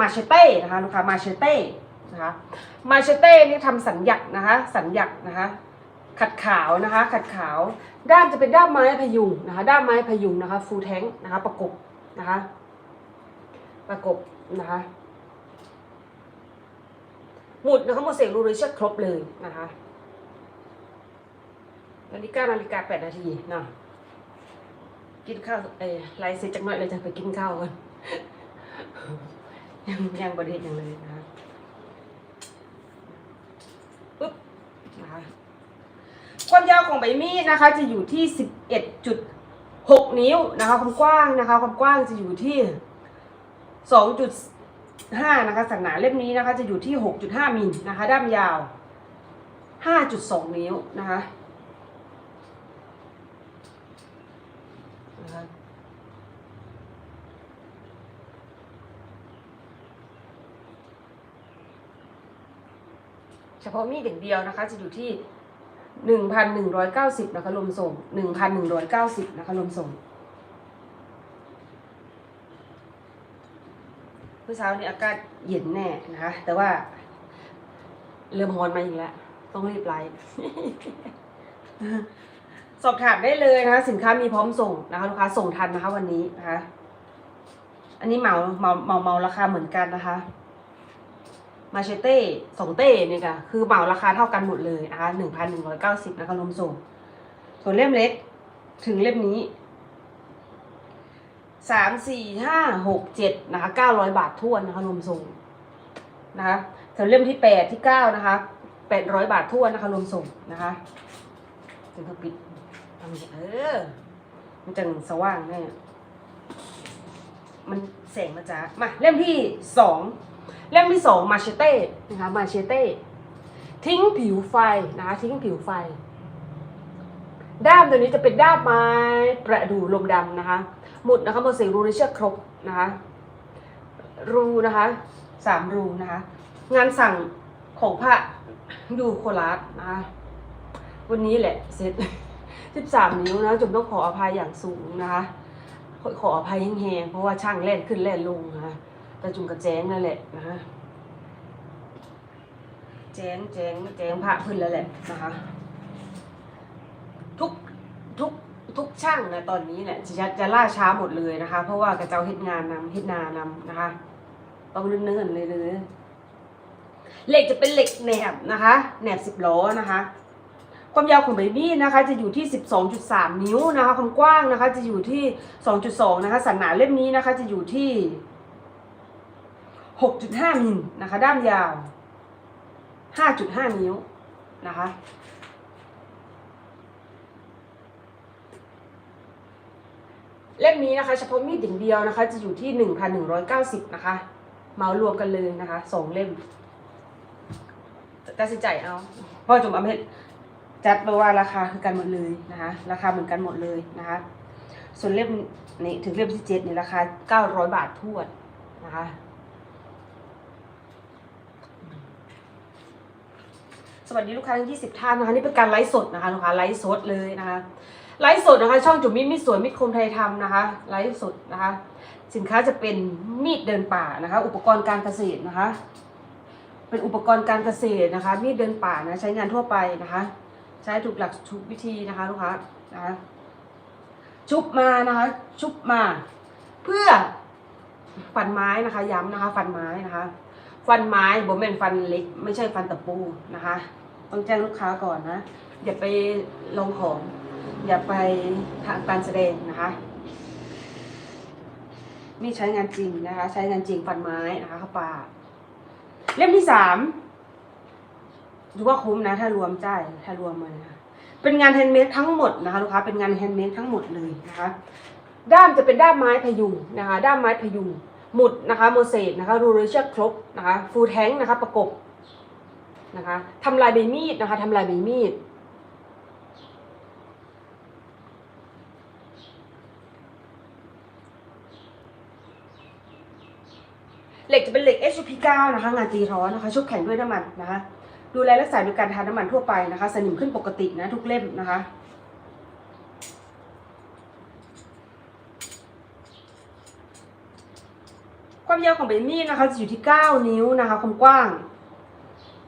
มาเชเต้นะคะลูกค้ามาเชเต้นะคะมาเชเต้นี่ทำสัญญักนะคะสัญญักนะคะขัดขาวนะคะขัดขาว ด้ามจะเป็นด้ามไม้พยุงนะคะด้ามไม้พยุงนะคะฟูลแทงนะคะประกบนะคะประกบนะคะหมุดนะคะหมดเสียงรูริเชครบเลยนะคะนาฬิกานาฬิกาแปดนาทีเนาะกินข้าวเอ้ยไลฟ์เสร็จจักหน่อยเลยจะไปกินข้าวกัน ยังยังประเด็นยังเลยนะคะปึ๊บนะคะความยาวของใบมีดนะคะ จะอยู่ที่สิบเอ็ดจุดหกนิ้วนะคะ ความกว้างนะคะ ความกว้างจะอยู่ที่สองจุดห้านะคะสันหนาเล่มนี้นะคะ จะอยู่ที่หกจุดห้ามิลนะคะ ด้ามยาวห้าจุดสองนิ้วนะคะ เฉพาะมีดอย่างเดียวนะคะ จะอยู่ที่หนึ่งพันหนึ่งร้อยเก้าสิบนะคะลมส่งหนึ่งพันหนึ่งร้อยเก้าสิบนะคะลมส่งเมื่อเช้านี้อากาศเย็นแน่นะคะ แต่ว่าเริ่มฮอนมาอีกแล้ว ต้องรีบไลฟ์สอบถามได้เลยนะคะ สินค้ามีพร้อมส่งนะคะลูกค้าส่งทันนะคะวันนี้นะคะ อันนี้เหมาเหมาเหมาเหมาราคาเหมือนกันนะคะ มาเชเต้สองเต้เนี่ยค่ะคือเหมาราคาเท่ากันหมดเลยนะคะหนึ่งพันหนึ่งร้อยเก้าสิบนะคะรวมส่ง ส่วนเล่มเล็กถึงเล่มนี้สามสี่ห้าหกเจ็ดนะคะเก้าร้อยบาททวนนะคะรวมส่งนะคะส่วนเล่มที่แปดที่เก้านะคะแปดร้อยบาททวนนะคะรวมส่งนะคะถึงเขาปิดทำเออมันจังสว่างเนี่ยมันแสงมาจ้ามาเล่มที่สอง เล่มที่สองมาเชเต้นะคะมาเชเต้ทิ้งผิวไฟนะคะทิ้งผิวไฟ ด้ามตัวนี้จะเป็นด้ามไม้ประดู่ลมดำนะคะ หมุดนะคะหมดเสียงรูในเชือกครบนะคะ รูนะคะสามรูนะคะ งานสั่งของพระดูโคราชนะคะวันนี้แหละเสร็จสิบสามนิ้วนะจุมต้องขออภัยอย่างสูงนะคะ ขออภัยแห้งๆเพราะว่าช่างแล่นขึ้นแล่นลงนะคะ แต่จุ่มกระแจงนั่นแหละนะคะแจงแจงแจงพระพื้นแล้วแหละนะคะทุกทุกทุกช่างนะตอนนี้เนี่ยจะจะล่าช้าหมดเลยนะคะ เพราะว่ากระเจ้าเฮ็ดงานนำเฮ็ดนานำนะคะ ต้องเนิ่นๆเลยเลยเหล็กจะเป็นเหล็กแหนบนะคะแหนบสิบล้อนะคะความยาวของใบมีดนะคะ จะอยู่ที่ 12.3 นิ้วนะคะ ความกว้างนะคะ จะอยู่ที่ 2.2 นะคะ สันหนาเล่มนี้นะคะ จะอยู่ที่ 6.5มิลนะคะ ด้ามยาว 5.5 นิ้วนะคะเล่มนี้นะคะเฉพาะมีดอย่างเดียวนะคะ จะอยู่ที่ 1,190 นะคะ เมารวมกันเลยนะคะสองเล่มตัดสินใจเอาเพราะจุ่มอเมริจัดไปว่าราคาคือกันหมดเลยนะคะ ราคาเหมือนกันหมดเลยนะคะ ส่วนเล่มนี้ถึงเล่มที่เจ็ดเนี่ยราคา 900 บาททวนนะคะ สวัสดีลูกค้าทั้ง 20 ท่านนะคะนี่เป็นการไลฟ์สดนะคะลูกค้าไลฟ์สดเลยนะคะไลฟ์สดนะคะ ช่องจุ๋มมิตรมิตรสวยมิตรคมไทยทำนะคะไลฟ์สดนะคะ สินค้าจะเป็นมีดเดินป่านะคะ อุปกรณ์การเกษตรนะคะ เป็นอุปกรณ์การเกษตรนะคะ มีดเดินป่านะใช้งานทั่วไปนะคะ ใช้ถูกหลักถูกวิธีนะคะลูกค้านะคะชุบมานะคะ ชุบมา เพื่อฟันไม้นะคะ ย้ำนะคะฟันไม้นะคะ ฟันไม้บ่แม่นฟันเล็ก ไม่ใช่ฟันตะปูนะคะ ต้องแจ้งลูกค้าก่อนนะ อย่าไปลงของ อย่าไปทางการแสดงนะคะนี่ใช้งานจริงนะคะ ใช้งานจริงฟันไม้นะคะเข้าป่าเล่มที่สามถือว่าคุ้มนะ ถ้ารวมจ่ายถ้ารวมมานะคะเป็นงานแฮนด์เมดทั้งหมดนะคะลูกค้าเป็นงานแฮนด์เมดทั้งหมดเลยนะคะ ด้ามจะเป็นด้ามไม้พยุงนะคะ ด้ามไม้พยุง หมุดนะคะโมเสสนะคะรูเรเชอร์ครบนะคะฟูลแทงนะคะประกบนะคะทำลายใบมีดนะคะทำลายใบมีดเหล็กจะเป็นเหล็ก HP9 นะคะงานตีร้อนนะคะชุบแข็งด้วยน้ำมันนะคะดูแลรักษาโดยการทาน้ำมันทั่วไปนะคะ สนิมขึ้นปกตินะทุกเล่มนะคะ ความยาวของใบมีดนะคะจะอยู่ที่ 9 นิ้วนะคะ ความกว้าง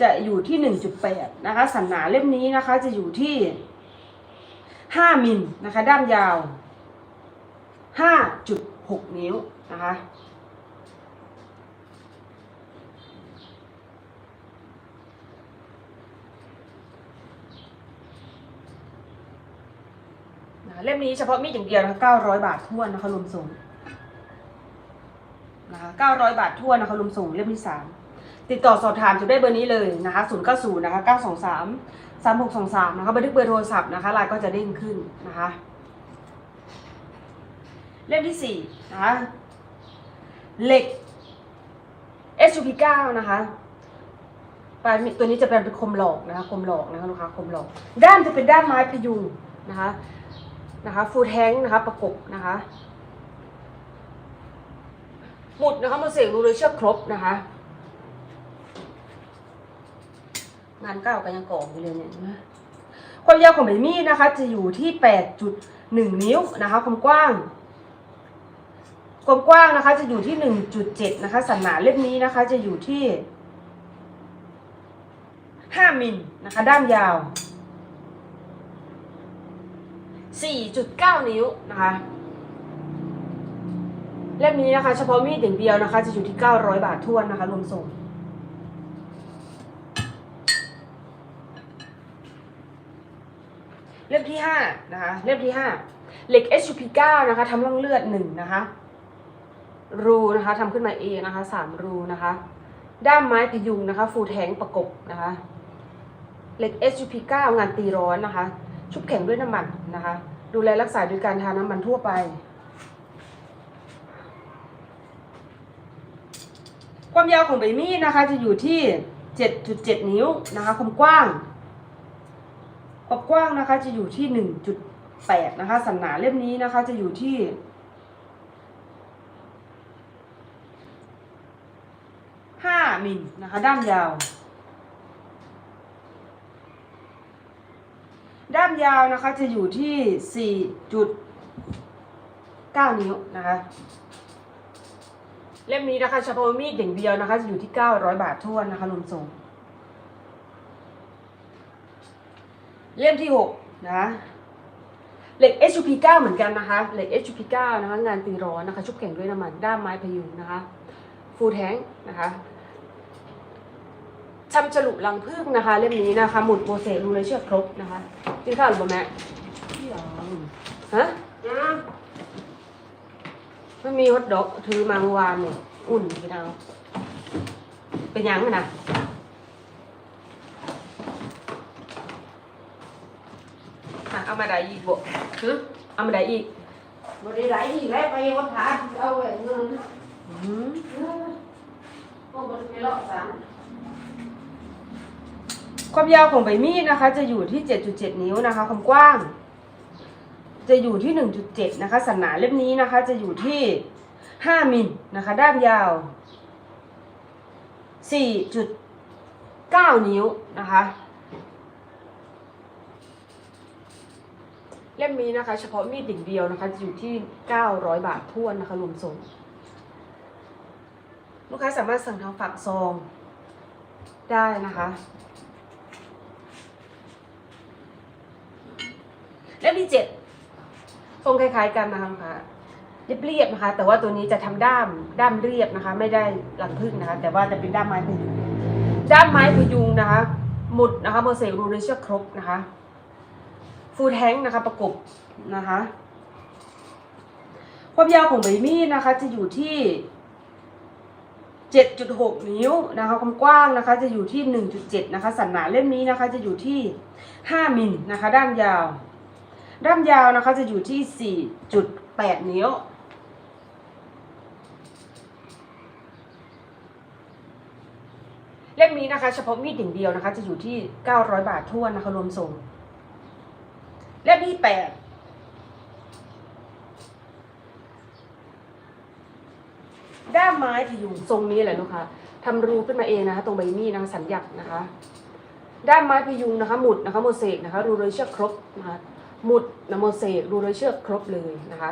จะอยู่ที่ 1.8 นะคะ สันหนาเล่มนี้นะคะ จะอยู่ที่ 5มิลนะคะ ด้ามยาว 5.6 นิ้วนะคะนะคะเล่มนี้เฉพาะมีดอย่างเดียวนะคะ900 บาทท้วนนะคะรวมส่ง นะคะ900 บาทท้วนะคะรวมส่งเล่มที่ 3 ติดต่อสอบถามจะได้เบอร์นี้เลยนะคะ090นะคะ923 3623นะคะบันทึกเบอร์โทรศัพท์นะคะไลน์ก็จะเด้งขึ้นนะคะเล่มที่4นะคะเหล็ก SUP9 นะคะปลายตัวนี้จะเป็นเป็นคมหลอกนะคะคมหลอกนะคะลูกค้าคมหลอก ด้ามจะเป็นด้ามไม้พยุงนะคะนะคะฟูแทงนะคะประกบนะคะ หมุดนะคะมาเสียงรูเลยเชือกครบนะคะ งานเก้ากันยังก่ออยู่เลยเนี่ยนะความยาวของใบมีดนะคะ จะอยู่ที่8.1นิ้วนะคะ ความกว้าง ความกว้างนะคะ จะอยู่ที่1.7นะคะ สันหนาเล่มนี้นะคะ จะอยู่ที่5มิลนะคะ ด้ามยาว4.9นิ้วนะคะ เล่มนี้นะคะ เฉพาะมีดอย่างเดียวนะคะ จะอยู่ที่ 900 บาททวนนะคะ รวมส่ง เล่มที่ 5 นะคะ เล่มที่ 5 เหล็ก HUP9 นะคะทำร่องเลือดหนึ่งนะคะ รูนะคะทำขึ้นมาเองนะคะสามรูนะคะ ด้ามไม้พยุงนะคะ ฟูแทงประกบนะคะ เหล็ก SUP9 งานตีร้อนนะคะ ชุบแข็งด้วยน้ำมันนะคะ ดูแลรักษาโดยการทาน้ำมันทั่วไป ความยาวของใบมีดนะคะ จะอยู่ที่ 7.7 นิ้วนะคะ ความกว้าง ความกว้างนะคะ จะอยู่ที่ 1.8 นะคะ สันหนาเล่มนี้นะคะ จะอยู่ที่5มิลนะคะ ด้ามยาว ด้ามยาวนะคะจะอยู่ที่4.9นิ้วนะคะ เล่มนี้นะคะเฉพาะมีดอย่างเดียวนะคะจะอยู่ที่ 900 บาททวนนะคะรวมส่ง เล่มที่ 6 นะคะเหล็ก HUP9 เหมือนกันนะคะเหล็ก HUP9 นะคะงานตีร้อนนะคะ ชุบแข็งด้วยน้ำมันด้ามไม้พยุงนะคะ ฟูลแทงนะคะชำฉลุรังผึ้งนะคะ เล่มนี้นะคะ หมุดโปรเซสรูเลยเชือกครบนะคะกินข้าวหรือเปล่าแม่พี่หรอฮะ ไม่มีฮอตดอกถือมาเมื่อวานเนี่ยอุ่นพี่ดาวเป็นยังไงนะอะเอามาได้อีกบ่ฮึเอามาได้อีกบริไรอีกแล้วไปวัดผาเอาไว้เงินอืมก็บริไปเลาะสามความยาวของใบมีดนะคะ จะอยู่ที่ 7.7 นิ้วนะคะ ความกว้าง จะอยู่ที่ 1.7 นะคะ สันหนาเล่มนี้นะคะ จะอยู่ที่ 5 มิลนะคะ ด้ามยาว 4.9 นิ้วนะคะ เล่มนี้นะคะ เฉพาะมีดอย่งเดียวนะคะ จะอยู่ที่ 900 บาททวนนะคะ รวมส่ง ลูกค้าสามารถสั่งทางฝากซองได้นะคะเล่มที่เจ็ด ทรงคล้ายๆกันนะคะลูกค้าเรียบๆนะคะ แต่ว่าตัวนี้จะทำด้ามด้ามเรียบนะคะ ไม่ได้หลังพึ่งนะคะ แต่ว่าจะเป็นด้ามไม้พยุงด้ามไม้พยุงนะคะ หมุดนะคะโมเสกรูเรเชือกครบนะคะฟูลแทงนะคะประกบนะคะความยาวของใบมีดนะคะ จะอยู่ที่ 7.6 นิ้วนะคะความกว้างนะคะ จะอยู่ที่ 1.7 นะคะ สันหนาเล่มนี้นะคะ จะอยู่ที่ 5มิลนะคะ ด้ามยาว ด้ามยาวนะคะจะอยู่ที่ 4.8 นิ้ว เล่มนี้นะคะ เฉพาะมีดอย่างเดียวนะคะ จะอยู่ที่ 900 บาททวนนะคะรวมส่ง เล่มที่ 8ด้ามไม้พยุงทรงนี้แหละลูกค้าทำรูขึ้นมาเองนะคะ ตรงใบมีดนะคะสัญญักนะคะ ด้ามไม้พยุงนะคะ หมุดนะคะโมเสกนะคะ รูเลยเชือกครบนะคะ หมุดนโมเสกรูโดยเชือกครบเลยนะคะ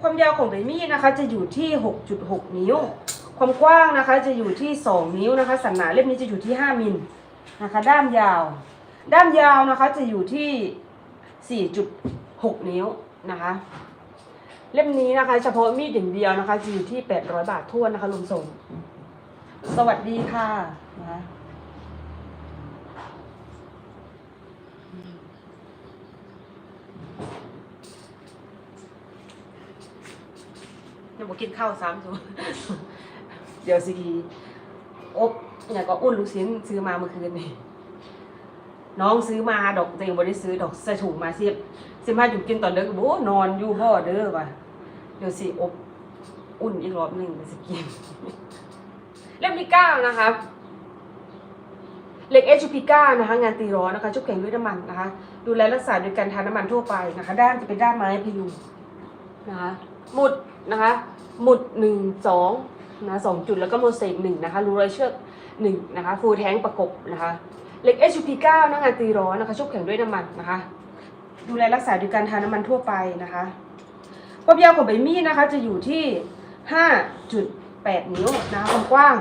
ความยาวของใบมีดนะคะจะอยู่ที่ 6.6 นิ้ว ความกว้างนะคะจะอยู่ที่ 2 นิ้วนะคะ สันหนาเล่มนี้จะอยู่ที่ 5 มิลนะคะ ด้ามยาว ด้ามยาวนะคะจะอยู่ที่ 4.6 นิ้วนะคะ เล่มนี้นะคะ เฉพาะมีดอย่างเดียวนะคะจะอยู่ที่ 800 บาททั่วนะคะรวมส่ง สวัสดีค่ะนะคะยังบอกกินข้าวซ้ำจูเดี๋ยวสิอบอย่างก็อุ่นลูกชิ้นซื้อมาเมื่อคืนนี่น้องซื้อมาดอกแต่ยังไม่ได้ซื้อดอกใส่ถุงมาสิสิมาอยู่กินตอนเด็กโอ้นอนอยู่บ่เด้อว่ะเดี๋ยวสิอบอุ่นอีกรอบหนึ่งเดี๋ยวสิกิน เล่มที่เก้านะคะเหล็ก HPK นะคะงานตีร้อนนะคะชุบแข็งด้วยน้ำมันนะคะ ดูแลรักษาโดยการทาน้ำมันทั่วไปนะคะ ด้านจะเป็นด้านไม้พยุงนะคะหมุดนะคะหมุดหนึ่งสองนะสองจุดแล้วก็โมเสกหนึ่งนะคะรูรอยเชือกหนึ่งนะคะฟูลแท้งประกบนะคะเหล็ก HP 9นะงานตีร้อนนะคะชุบแข็งด้วยน้ำมันนะคะ ดูแลรักษาโดยการทาน้ำมันทั่วไปนะคะความยาวของใบมีดนะคะจะอยู่ที่ห้าจุด 8 นิ้วนะคะความกว้าง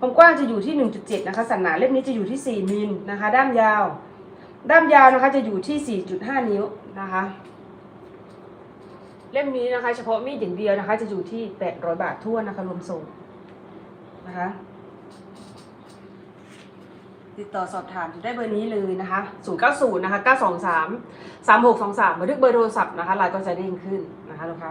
ความกว้างจะอยู่ที่ 1.7 นะคะ สันหนาเล่มนี้จะอยู่ที่ 4มิลนะคะ ด้ามยาว ด้ามยาวนะคะจะอยู่ที่ 4.5 นิ้วนะคะ เล่มนี้นะคะ เฉพาะมีดอย่างเดียวนะคะ จะอยู่ที่ 800 บาททั่วนะคะ รวมส่งนะคะติดต่อสอบถามได้เบอร์นี้เลยนะคะ 090 นะคะ 923 3623 บันทึกเบอร์โทรศัพท์นะคะไลน์ก็จะเด้งขึ้นนะคะลูกค้า